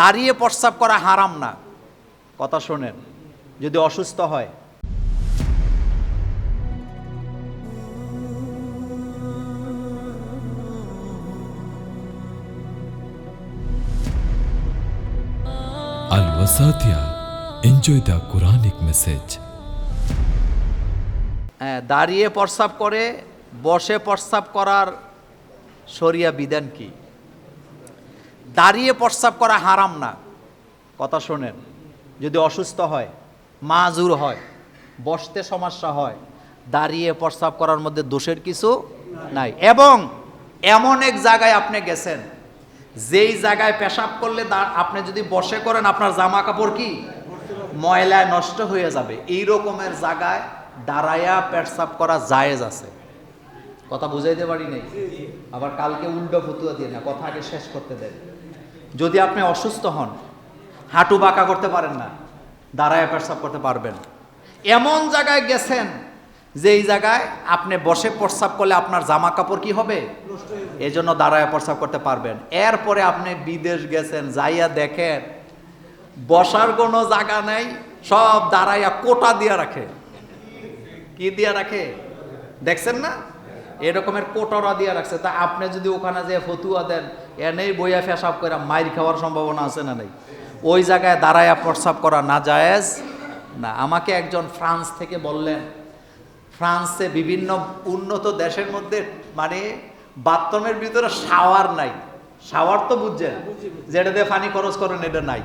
দাঁড়িয়ে প্রস্রাব করা হারাম না। কথা শোনেন যদি অসুস্থ হয়। the Quranic message. হ্যাঁ, দাঁড়িয়ে প্রস্রাব করে বসে প্রস্রাব করার শরিয়া বিধান কি? দাঁড়িয়ে প্রস্রাব করা হারাম না। কথা শোনেন, যদি অসুস্থ হয়, মাজুর হয়, বসতে সমস্যা হয়, দাঁড়িয়ে প্রস্রাব করার মধ্যে দোষের কিছু নাই। এবং এমন এক জায়গায় আপনি গেছেন, যেই জায়গায় পেশাব করলে আপনি যদি বসে করেন, আপনার জামা কাপড় কি? ময়লায় নষ্ট হয়ে যাবে। এই রকমের জায়গায় দাঁড়ায়া পেশাব করা জায়েজ আছে। কথা বুঝাইতে পারি নাই? আবার কালকে উল্টো ফতুয়া দিয়ে না, কথা আগে শেষ করতে দেন। যদি আপনি অসুস্থ হন, হাঁটু বাঁকা করতে পারেন না, দাঁড়ায় পেশাব করতে পারবেন। এমন জায়গায় গেছেন যে এই জায়গায় আপনি বসে প্রস্রাব করলে আপনার জামা কাপড় কি হবে? এই জন্য দাঁড়ায় প্রস্রাব করতে পারবেন। এরপরে আপনি বিদেশ গেছেন, যাইয়া দেখেন, বসার কোনো জায়গা নেই, সব দাঁড়াইয়া কোটা দিয়া রাখে। কি দিয়া রাখে? দেখছেন না? এরকমের কোটরা দিয়া রাখছে। তা আপনি যদি ওখানে যে ফতুয়া দেন এনেই বইয়া ফেসাব করে মাইর খাওয়ার সম্ভাবনা আছে না নেই? ওই জায়গায় দাঁড়ায়া প্রস্রাব করা না জায়েজ? না, আমাকে একজন ফ্রান্স থেকে বললেন, ফ্রান্সে বিভিন্ন উন্নত দেশের মধ্যে মানে বাথরুমের ভিতরে শাওয়ার নাই। শাওয়ার তো বুঝছেন? যেটা দিয়ে পানি খরচ করেন, এটা নাই।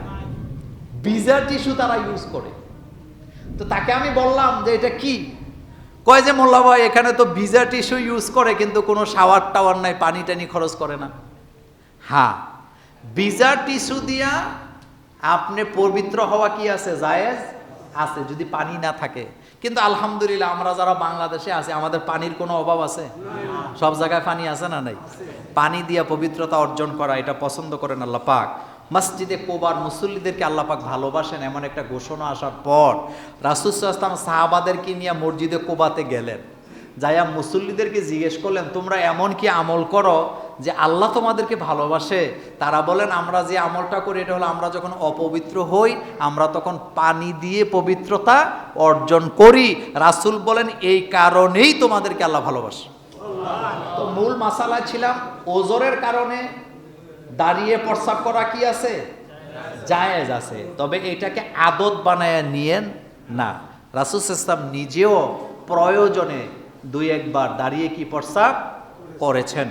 বিজার টিস্যু তারা ইউজ করে। তো তাকে আমি বললাম যে, এটা কি? কয় যে, মোল্লা ভাই, এখানে তো ভিজা টিস্যু ইউজ করে, কিন্তু কোনো শাওয়ার টাওয়ার নাই, পানি টানি খরচ করে না। হ্যাঁ ভিজা টিস্যু দিয়া আপনি পবিত্র হওয়া কি আছে? জায়েজ? আছে, যদি পানি না থাকে। কিন্তু আলহামদুলিল্লাহ, আমরা যারা বাংলাদেশে আছি, আমাদের পানির কোনো অভাব আছে? সব জায়গায় পানি আছে না নাই? পানি দিয়া পবিত্রতা অর্জন করা, এটা পছন্দ করেন আল্লাহ পাক। মসজিদে কোবার মুসল্লিদেরকে আল্লাহ পাক ভালোবাসেন, এমন একটা ঘোষণা আসার পর রাসুসাল্লাম সাহাবাদেরকে নিয়ে মসজিদে কোবাতে গেলেন। যাইয়া মুসল্লিদেরকে জিজ্ঞেস করলেন, তোমরা এমন কি আমল করো যে আল্লাহ তোমাদেরকে ভালোবাসে, তারা বলেন, আমরা যে আমলটা করি, এটা হলো আমরা যখন অপবিত্র হই, আমরা তখন পানি দিয়ে পবিত্রতা অর্জন করি। রাসূল বলেন, এই কারণেই তোমাদেরকে আল্লাহ ভালোবাসে। তো মূল মাসালা ছিলাম, ওজরের কারণে দাঁড়িয়ে প্রস্রাব করা কি আছে? জায়েজ আছে। তবে এটাকে আদত বানায় নিয়েন না। রাসুল ইসলাম নিজেও প্রয়োজনে দুই একবার দাঁড়িয়ে কি প্রস্রাব করেছেন।